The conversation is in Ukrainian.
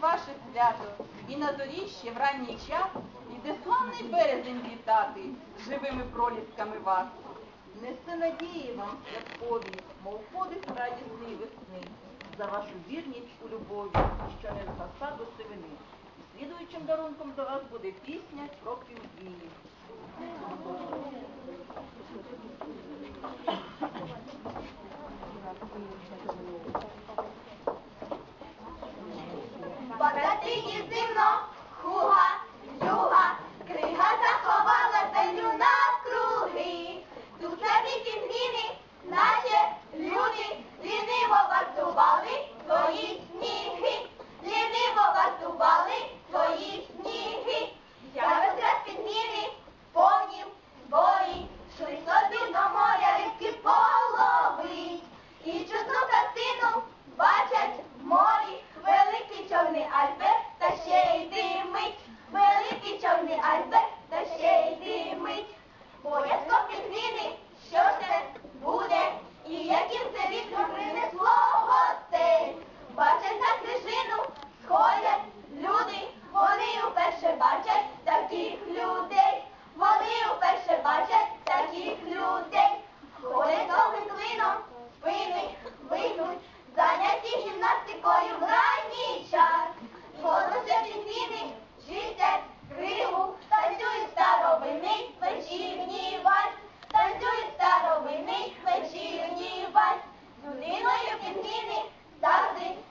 ваше свято, і на ще в ранній час іде славний березень вітати живими пролісками вас. Несе надії вам святкові, мов подих радісної весни, за вашу вірність у любові, що не згаса до сивини. І слідуючим дарунком до вас буде пісня про півдії. Багатині зимно, хуга Can hear it, darling.